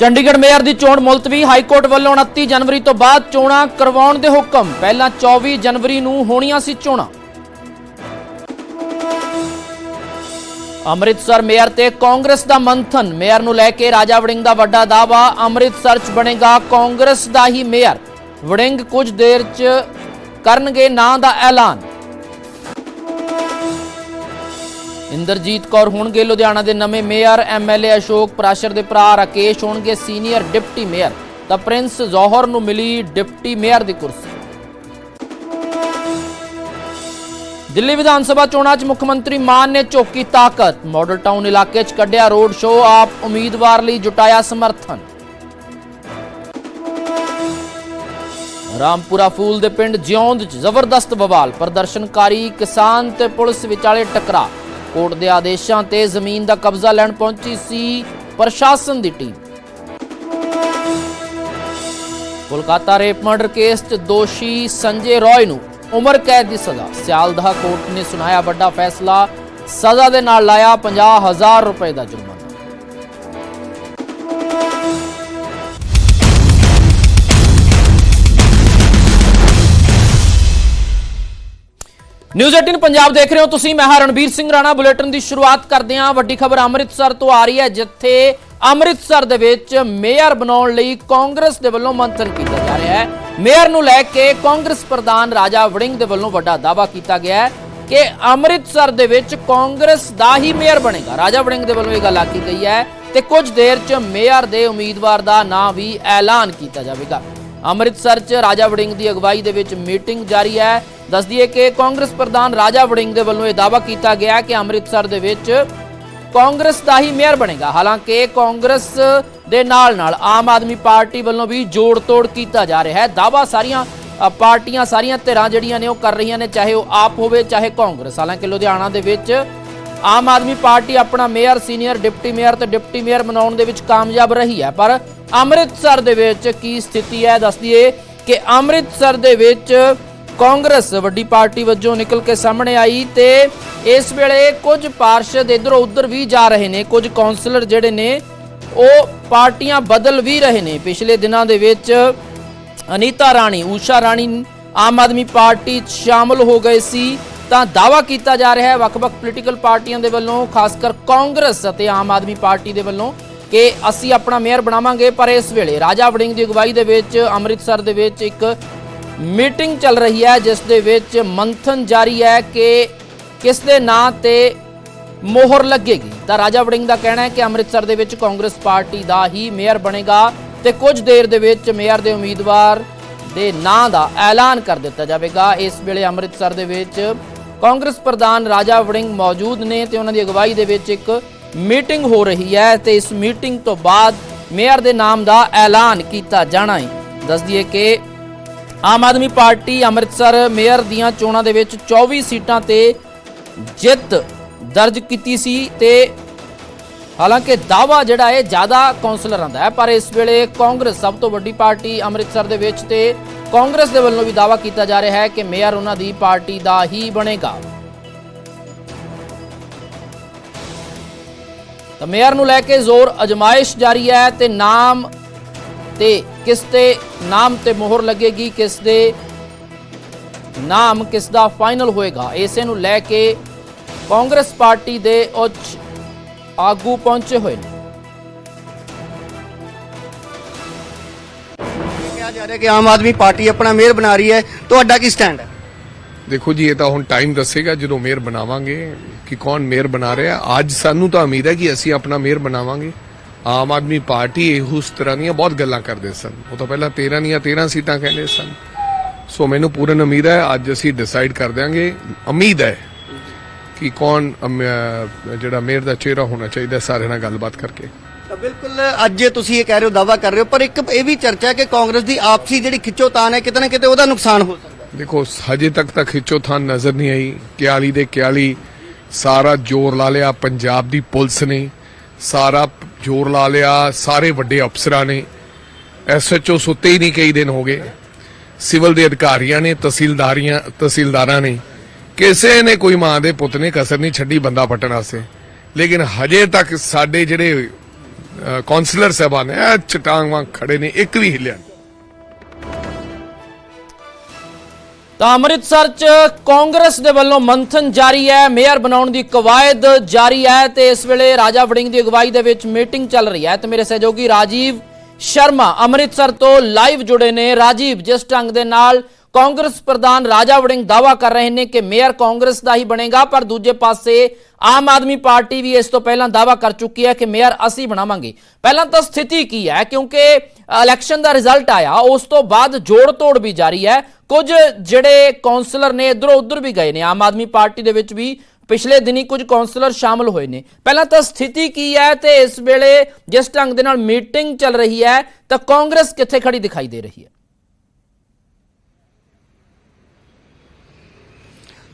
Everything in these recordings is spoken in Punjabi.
ਚੰਡੀਗੜ੍ਹ ਮੇਅਰ ਦੀ ਚੋਣ ਮੁਲਤਵੀ ਹਾਈ ਕੋਰਟ ਵੱਲੋਂ 29 ਜਨਵਰੀ ਤੋਂ ਬਾਅਦ ਚੋਣਾਂ ਕਰਵਾਉਣ ਦੇ ਹੁਕਮ। ਪਹਿਲਾਂ 24 ਜਨਵਰੀ ਨੂੰ ਹੋਣੀਆਂ ਸੀ ਚੋਣਾਂ। ਅੰਮ੍ਰਿਤਸਰ ਮੇਅਰ ਤੇ ਕਾਂਗਰਸ ਦਾ ਮੰਥਨ। ਮੇਅਰ ਨੂੰ ਲੈ ਕੇ ਰਾਜਾ ਵੜਿੰਗ ਦਾ ਵੱਡਾ ਦਾਵਾ ਅੰਮ੍ਰਿਤਸਰ 'ਚ ਬਣੇਗਾ ਕਾਂਗਰਸ ਦਾ ਹੀ ਮੇਅਰ। ਵੜਿੰਗ ਕੁਝ ਦੇਰ 'ਚ ਕਰਨਗੇ ਨਾਂ ਦਾ ਐਲਾਨ। ਇੰਦਰਜੀਤ ਕੌਰ ਹੋਣਗੇ ਲੁਧਿਆਣਾ ਦੇ ਨਵੇਂ ਮੇਅਰ ਐਮਐਲਏ ਅਸ਼ੋਕ ਪ੍ਰਾਸ਼ਰ ਦੇ ਭਰਾ ਰਾਕੇਸ਼ ਹੋਣਗੇ ਸੀਨੀਅਰ ਡਿਪਟੀ ਮੇਅਰ। ਤਾਂ ਪ੍ਰਿੰਸ ਜੌਹਰ ਨੂੰ ਮਿਲੀ ਡਿਪਟੀ ਮੇਅਰ ਦੀ ਕੁਰਸੀ। ਦਿੱਲੀ ਵਿਧਾਨ ਸਭਾ ਚੋਣਾਂ 'ਚ ਮੁੱਖ ਮੰਤਰੀ ਮਾਨ ਨੇ ਚੋਕੀ ਤਾਕਤ। ਮਾਡਲ ਟਾਊਨ ਇਲਾਕੇ 'ਚ ਕੱਢਿਆ ਰੋਡ ਸ਼ੋਅ, ਆਪ ਉਮੀਦਵਾਰ ਲਈ ਜੁਟਾਇਆ ਸਮਰਥਨ। ਰਾਮਪੁਰਾ ਫੂਲ ਦੇ ਪਿੰਡ ਜਿਉਂਦ 'ਚ ਜ਼ਬਰਦਸਤ ਬਵਾਲ ਪ੍ਰਦਰਸ਼ਨਕਾਰੀ ਕਿਸਾਨ ਤੇ ਪੁਲਿਸ ਵਿਚਾਲੇ ਟਕਰਾਅ। ਕੋਰਟ ਦੇ ਆਦੇਸ਼ਾਂ ਤੇ ਜ਼ਮੀਨ ਦਾ ਕਬਜ਼ਾ ਲੈਣ ਪਹੁੰਚੀ ਸੀ ਪ੍ਰਸ਼ਾਸਨ ਦੀ team. Kolkata rape murder case 'ਚ ਦੋਸ਼ੀ ਸੰਜੇ ਰॉय ਨੂੰ ਉਮਰ ਕੈਦ ਦੀ ਸਜ਼ਾ। ਸਿਆਲਦਹ ਕੋਰਟ ਨੇ ਸੁਣਾਇਆ ਵੱਡਾ ਫੈਸਲਾ। ਸਜ਼ਾ ਦੇ ਨਾਲ ਲਾਇਆ 50000 ਰੁਪਏ ਦਾ ਜੁਰਮਾਨਾ। ਨਿਊਜ਼ 18 ਪੰਜਾਬ ਦੇਖ ਰਹੇ ਹੋ ਤੁਸੀਂ। ਮੈਂ ਹਾਂ ਰਣਬੀਰ ਸਿੰਘ ਰਾਣਾ। ਬੁਲੇਟਿਨ ਦੀ ਸ਼ੁਰੂਆਤ ਕਰਦੇ ਹਾਂ। ਵੱਡੀ ਖਬਰ ਅੰਮ੍ਰਿਤਸਰ ਤੋਂ ਆ ਰਹੀ ਹੈ, ਜਿੱਥੇ ਅੰਮ੍ਰਿਤਸਰ ਦੇ ਵਿੱਚ ਮੇਅਰ ਬਣਾਉਣ ਲਈ ਕਾਂਗਰਸ ਦੇ ਵੱਲੋਂ ਮੰਥਨ ਕੀਤਾ ਜਾ ਰਿਹਾ ਹੈ। ਮੇਅਰ ਨੂੰ ਲੈ ਕੇ ਕਾਂਗਰਸ ਪ੍ਰਧਾਨ ਰਾਜਾ ਵੜਿੰਗ ਦੇ ਵੱਲੋਂ ਵੱਡਾ ਦਾਅਵਾ ਕੀਤਾ ਗਿਆ ਹੈ ਕਿ ਅੰਮ੍ਰਿਤਸਰ ਦੇ ਵਿੱਚ ਕਾਂਗਰਸ ਦਾ ਹੀ ਮੇਅਰ ਬਣੇਗਾ। ਰਾਜਾ ਵੜਿੰਗ ਦੇ ਵੱਲੋਂ ਇਹ ਗੱਲ ਆਖੀ ਗਈ ਹੈ ਤੇ ਕੁਝ ਦੇਰ 'ਚ ਮੇਅਰ ਦੇ ਉਮੀਦਵਾਰ ਦਾ ਨਾਂ ਵੀ ਐਲਾਨ ਕੀਤਾ ਜਾਵੇਗਾ। ਅੰਮ੍ਰਿਤਸਰ 'ਚ ਰਾਜਾ ਵੜਿੰਗ ਦੀ ਅਗਵਾਈ ਦੇ ਵਿੱਚ ਮੀਟਿੰਗ ਜਾਰੀ ਹੈ। ਦੱਸ ਦਈਏ ਕਿ ਕਾਂਗਰਸ ਪ੍ਰਧਾਨ ਰਾਜਾ ਵੜਿੰਗ ਦੇ ਵੱਲੋਂ ਇਹ ਦਾਅਵਾ ਕੀਤਾ ਗਿਆ ਕਿ ਅੰਮ੍ਰਿਤਸਰ ਦੇ ਵਿੱਚ ਕਾਂਗਰਸ ਦਾ ਹੀ ਮੇਅਰ ਬਣੇਗਾ। ਹਾਲਾਂਕਿ ਕਾਂਗਰਸ ਦੇ ਨਾਲ ਨਾਲ ਆਮ ਆਦਮੀ ਪਾਰਟੀ ਵੱਲੋਂ ਵੀ ਜੋੜ ਤੋੜ ਕੀਤਾ ਜਾ ਰਿਹਾ ਹੈ। ਦਾਅਵਾ ਸਾਰੀਆਂ ਪਾਰਟੀਆਂ ਸਾਰੀਆਂ ਧਿਰਾਂ ਜਿਹੜੀਆਂ ਨੇ ਉਹ ਕਰ ਰਹੀਆਂ ਨੇ, ਚਾਹੇ ਉਹ ਆਪ ਹੋਵੇ, ਚਾਹੇ ਕਾਂਗਰਸ। ਹਾਲਾਂਕਿ ਲੁਧਿਆਣਾ ਦੇ ਵਿੱਚ ਆਮ ਆਦਮੀ ਪਾਰਟੀ ਆਪਣਾ ਮੇਅਰ, ਸੀਨੀਅਰ ਡਿਪਟੀ ਮੇਅਰ ਤੇ ਡਿਪਟੀ ਮੇਅਰ ਬਣਾਉਣ ਦੇ ਵਿੱਚ ਕਾਮਯਾਬ ਰਹੀ ਹੈ। ਪਰ ਅੰਮ੍ਰਿਤਸਰ ਦੇ ਵਿੱਚ ਕੀ ਸਥਿਤੀ ਹੈ? ਦੱਸ ਦਈਏ ਕਿ ਅੰਮ੍ਰਿਤਸਰ ਦੇ ਵਿੱਚ ਕਾਂਗਰਸ ਵੱਡੀ ਪਾਰਟੀ ਵਜੋਂ ਨਿਕਲ ਕੇ ਸਾਹਮਣੇ ਆਈ ਤੇ ਇਸ ਵੇਲੇ ਕੁਝ ਪਾਰਸ਼ਦ ਇਧਰੋਂ ਉਧਰ ਵੀ ਜਾ ਰਹੇ ਨੇ। ਕੁਝ ਕਾਉਂਸਲਰ ਜਿਹੜੇ ਨੇ, ਉਹ ਪਾਰਟੀਆਂ ਬਦਲ ਵੀ ਰਹੇ ਨੇ। ਪਿਛਲੇ ਦਿਨਾਂ ਦੇ ਵਿੱਚ ਅਨੀਤਾ ਰਾਣੀ, ਊਸ਼ਾ ਰਾਣੀ ਆਮ ਆਦਮੀ ਪਾਰਟੀ 'ਚ ਸ਼ਾਮਲ ਹੋ ਗਏ ਸੀ। ਤਾਂ ਦਾਵਾ ਕੀਤਾ ਜਾ ਰਿਹਾ ਹੈ ਵੱਖ-ਵੱਖ ਪੋਲੀਟੀਕਲ ਪਾਰਟੀਆਂ ਦੇ ਵੱਲੋਂ ਖਾਸ ਕਰ ਕਾਂਗਰਸ ਅਤੇ ਆਮ ਆਦਮੀ ਪਾਰਟੀ ਦੇ ਵੱਲੋਂ ਕਿ ਅਸੀਂ ਆਪਣਾ ਮੇਅਰ ਬਣਾਵਾਂਗੇ, ਪਰ ਇਸ ਵੇਲੇ ਰਾਜਾ ਵੜਿੰਗ ਦੀ ਅਗਵਾਈ ਦੇ ਵਿੱਚ ਅੰਮ੍ਰਿਤਸਰ ਦੇ ਵਿੱਚ ਇੱਕ ਮੀਟਿੰਗ ਚੱਲ ਰਹੀ ਹੈ, ਜਿਸ ਦੇ ਵਿੱਚ ਮੰਥਨ ਜਾਰੀ ਹੈ ਕਿ ਕਿਸ ਦੇ ਨਾਂ ਤੇ ਮੋਹਰ ਲੱਗੇਗੀ। ਤਾਂ ਰਾਜਾ ਵੜਿੰਗ ਦਾ ਕਹਿਣਾ ਹੈ ਕਿ ਅੰਮ੍ਰਿਤਸਰ ਦੇ ਵਿੱਚ ਕਾਂਗਰਸ ਪਾਰਟੀ ਦਾ ਹੀ ਮੇਅਰ ਬਣੇਗਾ ਤੇ ਕੁਝ ਦੇਰ ਦੇ ਵਿੱਚ ਮੇਅਰ ਦੇ ਉਮੀਦਵਾਰ ਦੇ ਨਾਂ ਦਾ ਐਲਾਨ ਕਰ ਦਿੱਤਾ ਜਾਵੇਗਾ। ਇਸ ਵੇਲੇ ਅੰਮ੍ਰਿਤਸਰ ਦੇ ਵਿੱਚ ਕਾਂਗਰਸ ਪ੍ਰਧਾਨ ਰਾਜਾ ਵੜਿੰਗ ਮੌਜੂਦ ਨੇ ਤੇ ਉਹਨਾਂ ਦੀ ਅਗਵਾਈ ਦੇ ਵਿੱਚ ਇੱਕ ਮੀਟਿੰਗ ਹੋ ਰਹੀ ਹੈ ਤੇ ਇਸ ਮੀਟਿੰਗ ਤੋਂ ਬਾਅਦ ਮੇਅਰ ਦੇ ਨਾਮ ਦਾ ਐਲਾਨ ਕੀਤਾ ਜਾਣਾ ਹੈ। ਦੱਸ ਦਈਏ ਕਿ ਆਮ ਆਦਮੀ ਪਾਰਟੀ ਅੰਮ੍ਰਿਤਸਰ ਮੇਅਰ ਦੀਆਂ ਚੋਣਾਂ ਦੇ ਵਿੱਚ 24 ਸੀਟਾਂ ਤੇ ਜਿੱਤ ਦਰਜ ਕੀਤੀ ਸੀ ਤੇ ਹਾਲਾਂਕਿ ਦਾਵਾ ਜਿਹੜਾ ਹੈ, ਜ਼ਿਆਦਾ ਕਾਉਂਸਲਰਾਂ ਦਾ ਹੈ, ਪਰ ਇਸ ਵੇਲੇ ਕਾਂਗਰਸ ਸਭ ਤੋਂ ਵੱਡੀ ਪਾਰਟੀ ਅੰਮ੍ਰਿਤਸਰ ਦੇ ਵਿੱਚ ਤੇ ਕਾਂਗਰਸ ਦੇ ਵੱਲੋਂ ਵੀ ਦਾਵਾ ਕੀਤਾ ਜਾ ਰਿਹਾ ਹੈ ਕਿ ਮੇਅਰ ਉਹਨਾਂ ਦੀ ਪਾਰਟੀ ਦਾ ਹੀ ਬਣੇਗਾ। ਤਾਂ ਮੇਅਰ ਨੂੰ ਲੈ ਕੇ ਜ਼ੋਰ ਅਜਮਾਇਸ਼ ਜਾਰੀ ਹੈ ਤੇ ਨਾਮ ਤੇ ਕਿਸ ਤੇ ਨਾਮ ਤੇ ਮੋਹਰ ਲੱਗੇਗੀ ਕਿਸ ਦੇ ਨਾਮ ਕਿਸ ਦਾ ਫਾਈਨਲ ਹੋਏਗਾ ਇਸੇ ਨੂੰ ਲੈ ਕੇ ਕਾਂਗਰਸ ਪਾਰਟੀ ਦੇ ਉੱਚ ਆਗੂ ਪਹੁੰਚੇ ਹੋਏ ਨੇ। ਕਿਹਾ ਜਾ ਰਿਹਾ ਕਿ ਆਮ ਆਦਮੀ ਪਾਰਟੀ ਆਪਣਾ ਮੇਅਰ ਬਣਾ ਰਹੀ ਹੈ। ਤੁਹਾਡਾ ਕੀ ਸਟੈਂਡ ਹੈ? ਦੇਖੋ ਜੀ ਇਹ ਤਾਂ ਹੁਣ ਟਾਈਮ ਦੱਸੇਗਾ ਜਦੋਂ ਮੇਅਰ ਬਣਾਵਾਂਗੇ। ਕਿ ਕੌਣ ਮੇਅਰ ਬਣਾ ਰਿਹਾ। ਅੱਜ ਸਾਨੂੰ ਤਾਂ ਉਮੀਦ ਹੈ ਕਿ ਅਸੀਂ ਆਪਣਾ ਮੇਅਰ ਬਣਾਵਾਂਗੇ। ਆਮ ਆਦਮੀ ਪਾਰਟੀ ਉਸ ਤਰ੍ਹਾਂ ਦੀਆਂ ਬਹੁਤ ਗੱਲਾਂ ਕਰਦੇ ਸਨ। ਉਹ ਤਾਂ ਪਹਿਲਾਂ 13 ਦੀਆਂ 13 ਸੀਟਾਂ ਕਹਿੰਦੇ ਸਨ। ਸੋ ਮੈਨੂੰ ਪੂਰਨ ਉਮੀਦ ਹੈ ਅੱਜ ਅਸੀਂ ਡਿਸਾਈਡ ਕਰ ਦਿਆਂਗੇ। ਉਮੀਦ ਹੈ ਕਿ ਕੌਣ ਜਿਹੜਾ ਮੇਅਰ ਦਾ ਚਿਹਰਾ ਹੋਣਾ ਚਾਹੀਦਾ ਸਾਰਿਆਂ ਨਾਲ ਗੱਲਬਾਤ ਕਰਕੇ। ਬਿਲਕੁਲ ਅੱਜ ਤੁਸੀਂ ਇਹ ਕਹਿ ਰਹੇ ਹੋ ਦਾਵਾ ਕਰ ਰਹੇ ਹੋ ਪਰ ਇੱਕ ਇਹ ਵੀ ਚਰਚਾ ਹੈ ਕਿ ਕਾਂਗਰਸ ਦੀ ਆਪਸੀ ਜਿਹੜੀ ਖਿੱਚੋਤਾਨ ਹੈ ਕਿਤੇ ਨਾ ਕਿਤੇ ਉਹਦਾ ਨੁਕਸਾਨ ਹੋ ਸਕਦਾ ਦੇਖੋ ਹਜੇ ਤੱਕ ਤਾਂ ਖਿੱਚੋਥਾਨ ਨਜ਼ਰ ਨਹੀਂ ਆਈ। 41 ਦੇ 41 ਸਾਰਾ ਜ਼ੋਰ ਲਾ ਲਿਆ ਪੰਜਾਬ ਦੀ ਪੁਲਿਸ ਨੇ ਸਾਰਾ ਜ਼ੋਰ ਲਾ ਲਿਆ ਸਾਰੇ ਵੱਡੇ ਅਫਸਰਾਂ ਨੇ। ਐਸਐਚਓ ਸੁੱਤੇ ਹੀ ਨਹੀਂ ਕਈ ਦਿਨ ਹੋ ਗਏ। ਸਿਵਲ ਦੇ ਅਧਿਕਾਰੀਆਂ ਨੇ ਤਹਿਸੀਲਦਾਰੀਆਂ ਤਹਿਸੀਲਦਾਰਾਂ ਨੇ ਕਿਸੇ ਨੇ ਕੋਈ ਮਾਂ ਦੇ ਪੁੱਤ ਨੇ ਕਸਰ ਨਹੀਂ ਛੱਡੀ ਬੰਦਾ ਪੱਟਣ ਵਾਸਤੇ। ਲੇਕਿਨ ਹਜੇ ਤੱਕ ਸਾਡੇ ਜਿਹੜੇ ਅ, ਕੌਂਸਲਰ ਸਾਹਿਬਾਨ ਨੇ ਇਹ ਚਟਾਂਗ ਵਾਂਗ ਖੜੇ ਨੇ ਇੱਕ ਵੀ ਹਿੱਲਿਆ ਤਾਂ ਅੰਮ੍ਰਿਤਸਰ 'ਚ ਕਾਂਗਰਸ ਦੇ ਵੱਲੋਂ ਮੰਥਨ ਜਾਰੀ ਹੈ, ਮੇਅਰ ਬਣਾਉਣ ਦੀ ਕਵਾਇਦ ਜਾਰੀ ਹੈ ਤੇ ਇਸ ਵੇਲੇ ਰਾਜਾ ਵੜਿੰਗ ਦੀ ਅਗਵਾਈ ਦੇ ਵਿੱਚ ਮੀਟਿੰਗ ਚੱਲ ਰਹੀ ਹੈ। ਤੇ ਮੇਰੇ ਸਹਿਯੋਗੀ ਰਾਜੀਵ ਸ਼ਰਮਾ ਅੰਮ੍ਰਿਤਸਰ ਤੋਂ ਲਾਈਵ ਜੁੜੇ ਨੇ। ਰਾਜੀਵ, ਜਿਸ ਢੰਗ ਦੇ ਨਾਲ ਕਾਂਗਰਸ ਪ੍ਰਧਾਨ ਰਾਜਾ ਵੜਿੰਗ ਦਾਵਾ ਕਰ ਰਹੇ ਨੇ ਕਿ ਮੇਅਰ ਕਾਂਗਰਸ ਦਾ ਹੀ ਬਣੇਗਾ, ਪਰ ਦੂਜੇ ਪਾਸੇ ਆਮ ਆਦਮੀ ਪਾਰਟੀ ਵੀ ਇਸ ਤੋਂ ਪਹਿਲਾਂ ਦਾਵਾ ਕਰ ਚੁੱਕੀ ਹੈ ਕਿ ਮੇਅਰ ਅਸੀਂ ਬਣਾਵਾਂਗੇ। ਪਹਿਲਾਂ ਤਾਂ ਸਥਿਤੀ ਕੀ ਹੈ? ਕਿਉਂਕਿ ਇਲੈਕਸ਼ਨ ਦਾ ਰਿਜ਼ਲਟ ਆਇਆ, ਉਸ ਤੋਂ ਬਾਅਦ ਜੋੜ ਤੋੜ ਵੀ ਜਾਰੀ ਹੈ। ਕੁਝ ਜਿਹੜੇ ਕਾਉਂਸਲਰ ਨੇ ਇਧਰੋਂ ਉਧਰ ਵੀ ਗਏ ਨੇ, ਆਮ ਆਦਮੀ ਪਾਰਟੀ ਦੇ ਵਿੱਚ ਵੀ ਪਿਛਲੇ ਦਿਨੀ ਕੁਝ ਕਾਉਂਸਲਰ ਸ਼ਾਮਲ ਹੋਏ ਨੇ। ਪਹਿਲਾਂ ਤਾਂ ਸਥਿਤੀ ਕੀ ਹੈ ਤੇ ਇਸ ਵੇਲੇ ਜਿਸ ਢੰਗ ਦੇ ਨਾਲ ਮੀਟਿੰਗ ਚੱਲ ਰਹੀ ਹੈ, ਤਾਂ ਕਾਂਗਰਸ ਕਿੱਥੇ ਖੜੀ ਦਿਖਾਈ ਦੇ ਰਹੀ ਹੈ?